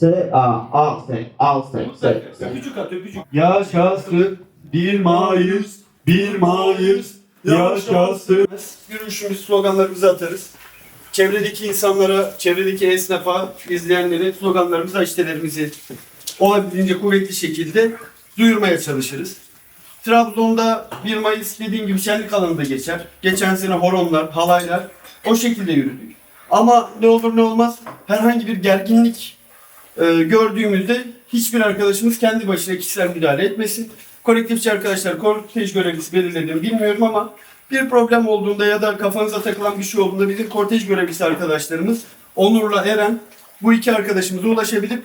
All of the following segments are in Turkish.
S A A S A S S. Öpücük at öpücük. Yaşasın 1 Mayıs, 1 Mayıs, yaşasın. Yürüyüşümüz, sloganlarımızı atarız. Çevredeki insanlara, çevredeki esnafa, izleyenlere sloganlarımızı, aşitelerimizi olabildiğince kuvvetli şekilde duyurmaya çalışırız. Trabzon'da 1 Mayıs dediğim gibi şenlik alanında geçer. Geçen sene horonlar, halaylar o şekilde yürüdük. Ama ne olur ne olmaz herhangi bir gerginlik e, gördüğümüzde hiçbir arkadaşımız kendi başına kişisel müdahale etmesin. Kolektifçi arkadaşlar kortej görevlisi belirlediğini bilmiyorum ama bir problem olduğunda ya da kafanıza takılan bir şey olduğunda bizim kortej görevlisi arkadaşlarımız Onur'la Eren bu iki arkadaşımıza ulaşabilip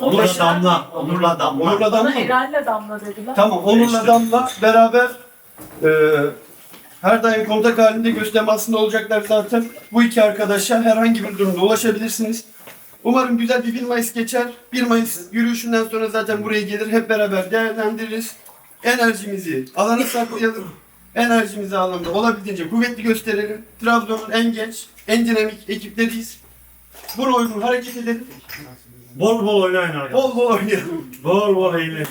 Onurla Damla, Onurla Damla. Onur'la Damla mı? Eren'le Damla dediler. Tamam Onur'la Damla beraber e, her daim kontak halinde göz temasında olacaklar zaten. Bu iki arkadaşa herhangi bir durumda ulaşabilirsiniz. Umarım güzel bir 1 Mayıs geçer. 1 Mayıs yürüyüşünden sonra zaten buraya gelir. Hep beraber değerlendiririz. Enerjimizi alana saklayalım. Enerjimizi alanda olabildiğince kuvvetli gösterelim. Trabzon'un en genç, en dinamik ekipleriyiz. Buna uygun hareket edelim. Bol bol oynayın arkadaşlar. Bol bol oynayalım. Bol bol eğlenin.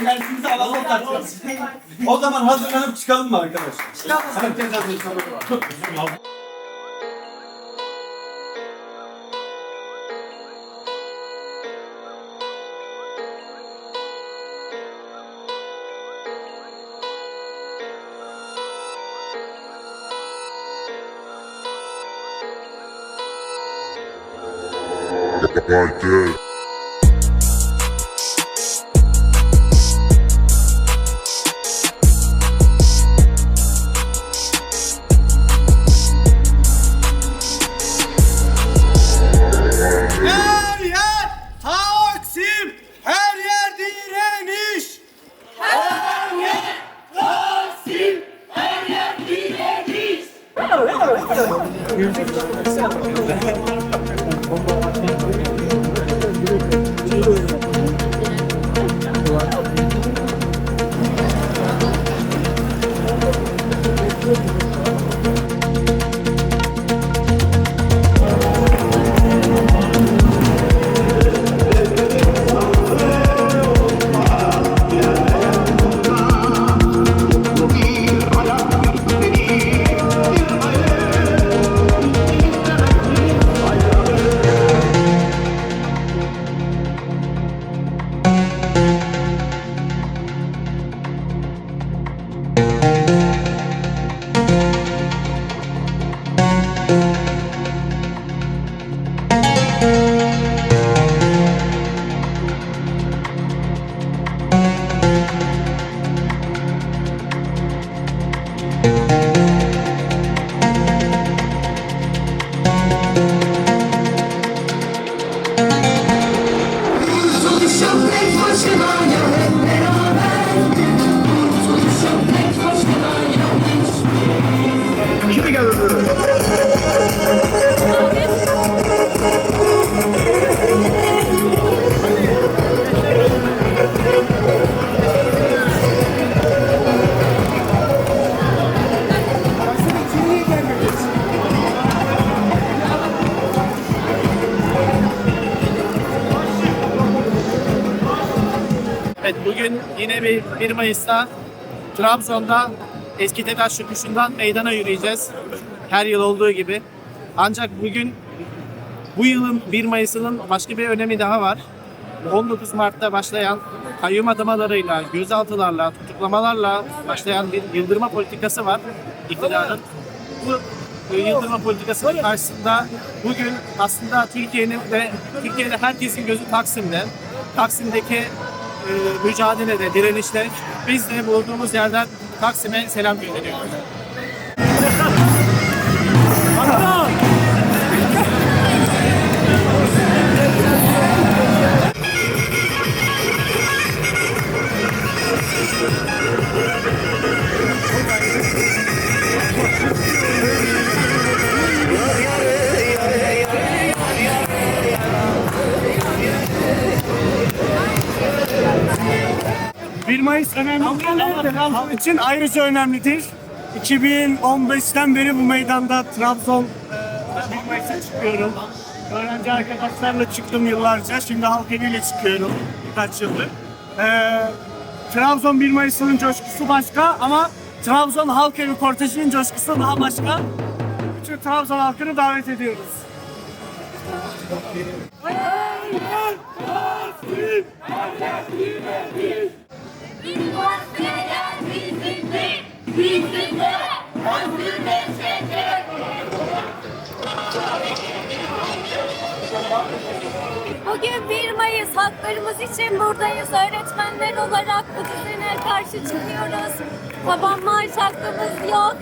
Enerjimizi alana saklayalım. O zaman hazırlanıp çıkalım mı arkadaşlar? Herkes hazır. tamam. Like that. Evet bugün yine bir 1 Mayıs'ta Trabzon'da eski Tetaş Yokuşu'ndan meydana yürüyeceğiz. Her yıl olduğu gibi. Ancak bugün bu yılın 1 Mayıs'ının başka bir önemi daha var. 19 Mart'ta başlayan kayyum atamalarıyla, gözaltılarla, tutuklamalarla başlayan bir yıldırma politikası var iktidarın. Bu yıldırma politikasının karşısında bugün aslında Türkiye'nin ve Türkiye'de herkesin gözü Taksim'de. Taksim'deki e, mücadelede, direnişte biz de bulunduğumuz yerden Taksim'e selam gönderiyoruz. Mayıs önemli halk için ayrıca önemlidir. 2015'ten beri bu meydanda Trabzon e, Mayıs'a çıkıyorum. Öğrenci arkadaşlarla çıktım yıllarca. Şimdi halk eviyle çıkıyorum birkaç yıldır. E, Trabzon 1 Mayıs'ın coşkusu başka ama Trabzon Halk Evi Kortejinin coşkusu daha başka. Bütün Trabzon halkını davet ediyoruz. Üniversiteler Bugün 1 Mayıs haklarımız için buradayız. Öğretmenler olarak bu düzene karşı çıkıyoruz. Taban maaş hakkımız yok.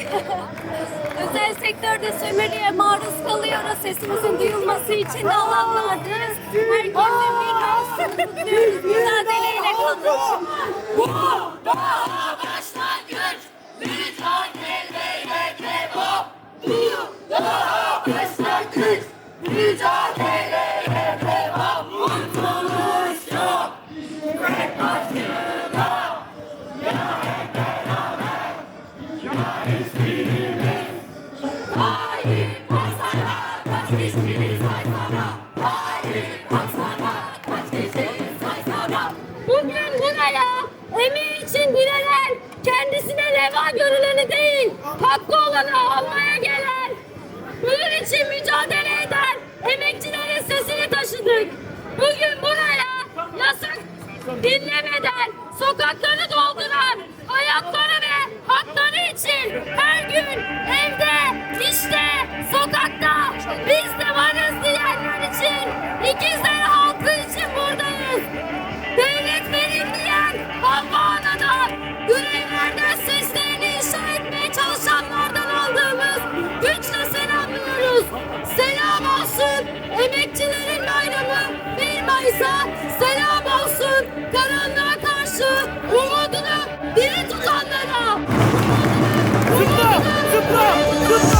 Özel sektörde sömürüye maruz kalıyoruz. Sesimizin duyulması için de alanlardayız. 1 Mayıs'ını kutluyoruz. Mücadeleyle kalın. Bugün buraya emeği için direnen, kendisine reva görüleni değil, hakkı olanı almaya gelen, bunun için mücadele eden emekçilerin sesini taşıdık. Bugün buraya yasak dinlemeden sokakları dolduran hayatları ve hakları için her gün evde, işte, sokakta 1 Mayıs'a selam olsun karanlığa karşı umudunu diri tutanlara. Zıpla! Zıpla! Zıpla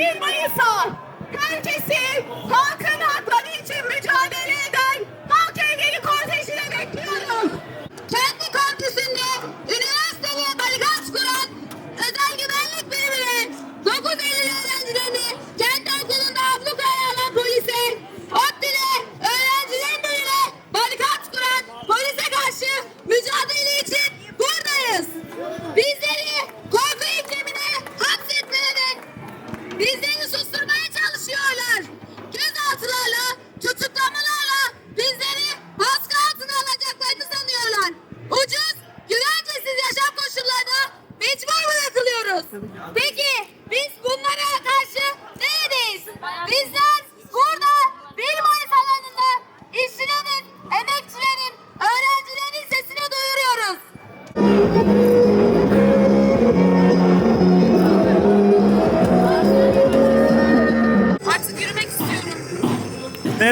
1 Mayıs'a. Herkesi halkın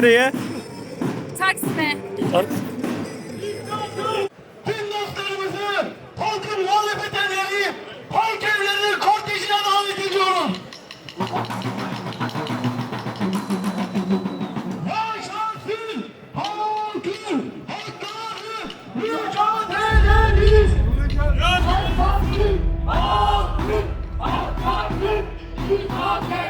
Nereye? Taksim'e. Tüm dostlarımızı halkın muhalefet elleri, halk evlerinin kortejine davet ediyorum. Yaşasın halkın hakları mücadelemiz. Yaşasın halkın hakları mücadelemiz.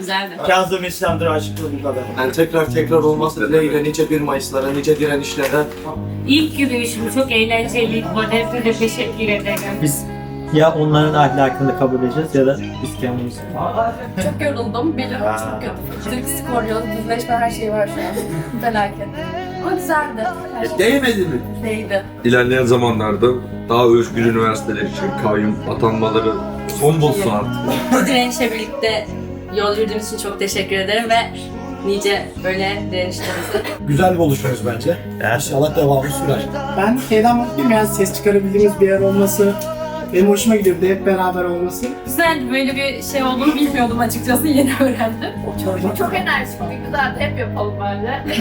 Güzeldi. Kazım İslam'dır aşıklığı bu kadar. Yani tekrar tekrar olması dileğiyle nice 1 Mayıs'lara, nice direnişlere İlk yürüyüşüm çok eğlenceliydi. Bu arada hepinize de teşekkür ederim. Biz ya onların ahlakını kabul edeceğiz ya da biz kendimiz. Çok yoruldum. Belim çok kötü. Türk skoryoz, düzleşme her şey var şu an. Felaket. Ama güzeldi. Değmedi mi? Değdi. İlerleyen zamanlarda daha özgür üniversiteler için kayyum atanmaları son bulsun artık. Bu direnişle birlikte yol yürüdüğünüz için çok teşekkür ederim ve nice böyle direnişlerinizi güzel bir buluşuyoruz bence. İnşallah devamı sürer. Ben şeyden mutluyum ya ses çıkarabildiğimiz bir yer olması. Benim hoşuma gidiyordu hep beraber olması. Güzel böyle bir şey olduğunu bilmiyordum açıkçası yeni öğrendim. Çok, çok enerjik bir güzeldi hep yapalım bence.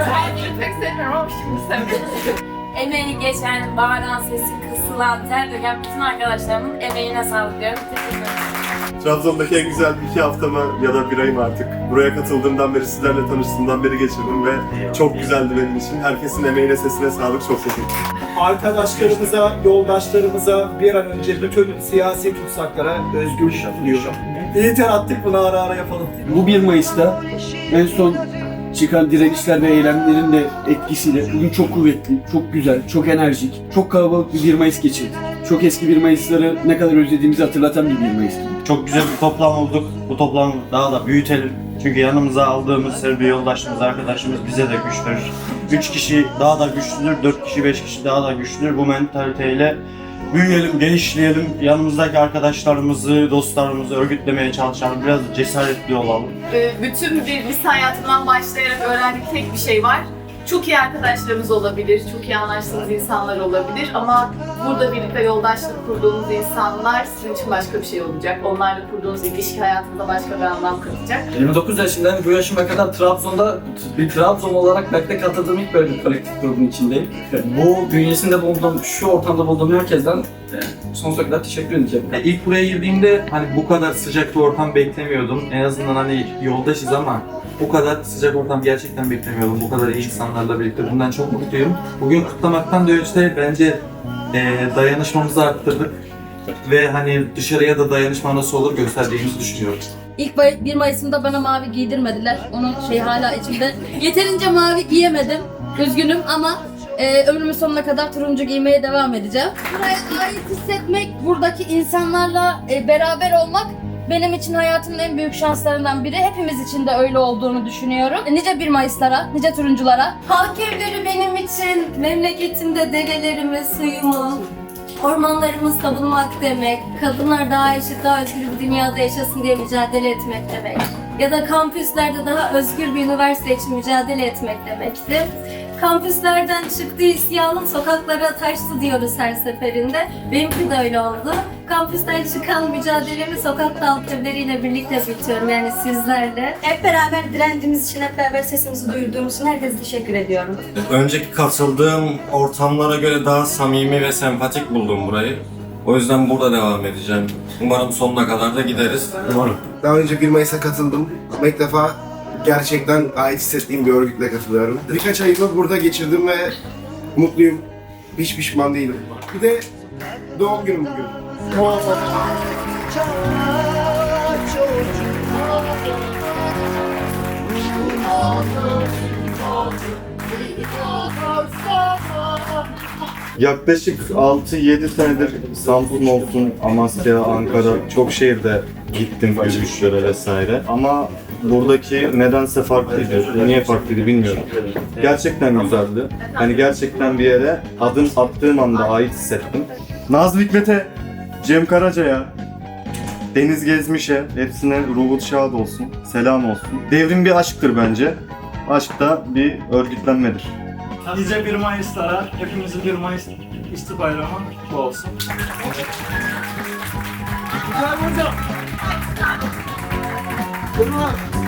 Ben pek sevmiyorum ama şimdi seviyorum. Emeği geçen, bağıran sesi kısılan, ter döken bütün arkadaşlarımın emeğine sağlık diyorum. Teşekkür ederim. Trabzon'daki en güzel iki haftamı ya da bir ayım artık. Buraya katıldığımdan beri, sizlerle tanıştığımdan beri geçirdim ve çok güzeldi benim için. Herkesin emeğine, sesine sağlık. Çok teşekkür ederim. Arkadaşlarımıza, yoldaşlarımıza bir an önce bütün siyasi tutsaklara özgürlük diliyorum. Yeter attık bunu ara ara yapalım. Bu 1 Mayıs'ta en son çıkan direnişler ve eylemlerin de etkisiyle bugün çok kuvvetli, çok güzel, çok enerjik, çok kalabalık bir 1 Mayıs geçirdik. Çok eski 1 Mayıs'ları ne kadar özlediğimizi hatırlatan bir 1 Mayıs'tı. Çok güzel bir toplam olduk. Bu toplamı daha da büyütelim. Çünkü yanımıza aldığımız her bir yoldaşımız, arkadaşımız bize de güç verir. 3 kişi daha da güçlüdür, 4 kişi, 5 kişi daha da güçlüdür. Bu mentaliteyle büyüyelim, genişleyelim. Yanımızdaki arkadaşlarımızı, dostlarımızı örgütlemeye çalışalım. Biraz da cesaretli olalım. Ee, bütün bir lise hayatımdan başlayarak öğrendiğim tek bir şey var. Çok iyi arkadaşlarımız olabilir, çok iyi anlaştığınız insanlar olabilir ama burada birlikte yoldaşlık kurduğunuz insanlar sizin için başka bir şey olacak. Onlarla kurduğunuz ilişki hayatınıza başka bir anlam katacak. 29 yaşındayım. Bu yaşıma kadar Trabzon'da bir Trabzon olarak belki de katıldığım ilk böyle bir kolektif grubun içindeyim. Bu bünyesinde bulunduğum, şu ortamda bulunduğum herkesten e, sonsuza kadar teşekkür edeceğim. Ya ilk buraya girdiğimde hani bu kadar sıcak bir ortam beklemiyordum. En azından hani yoldaşız ama bu kadar sıcak ortam gerçekten beklemiyordum. Bu kadar iyi insanlarla birlikte. Bundan çok mutluyum. Bugün kutlamaktan da önce bence eee dayanışmamızı arttırdık. Ve hani dışarıya da dayanışma nasıl olur gösterdiğimizi düşünüyorum. İlk 1 Mayıs'ımda bana mavi giydirmediler. Onun şey hala içimde. Yeterince mavi giyemedim. Üzgünüm ama e, ömrümün sonuna kadar turuncu giymeye devam edeceğim. Buraya ait hissetmek, buradaki insanlarla e, beraber olmak benim için hayatımın en büyük şanslarından biri. Hepimiz için de öyle olduğunu düşünüyorum. E, Nice 1 Mayıs'lara, nice turunculara. Halk evleri benim için memleketimde derelerimi, suyumu, Ormanlarımız savunmak demek, kadınlar daha eşit, daha özgür bir dünyada yaşasın diye mücadele etmek demek. Ya da kampüslerde daha özgür bir üniversite için mücadele etmek demekti. Kampüslerden çıktı isyanım, sokaklara taştı diyoruz her seferinde. Benimki de öyle oldu. Kampüsten çıkan mücadelemi sokak halk evleriyle birlikte bitiyorum yani sizlerle. Hep beraber direndiğimiz için, hep beraber sesimizi duyurduğumuz için herkese teşekkür ediyorum. Önceki katıldığım ortamlara göre daha samimi ve sempatik buldum burayı. O yüzden burada devam edeceğim. Umarım sonuna kadar da gideriz. Umarım. Daha önce 1 Mayıs'a katıldım. Ama ilk defa gerçekten ait hissettiğim bir örgütle katılıyorum. Birkaç ayımı burada geçirdim ve mutluyum. Hiç pişman değilim. Bir de doğum günüm bugün. Yaklaşık 6-7 senedir Samsun olsun, Amasya, Ankara çok şehirde gittim yürüyüşlere vesaire. Ama buradaki nedense farklıydı. Niye farklıydı bilmiyorum. Gerçekten güzeldi. Hani gerçekten bir yere adım attığım anda ait hissettim. Nazlı Hikmet'e, Cem Karaca'ya, Deniz Gezmiş'e hepsine ruhu şad olsun, selam olsun. Devrim bir aşktır bence. Aşk da bir örgütlenmedir. Nice 1 Mayıs'lara, hepimizin 1 Mayıs İsti Bayramı kutlu olsun. Bravo hocam. 我说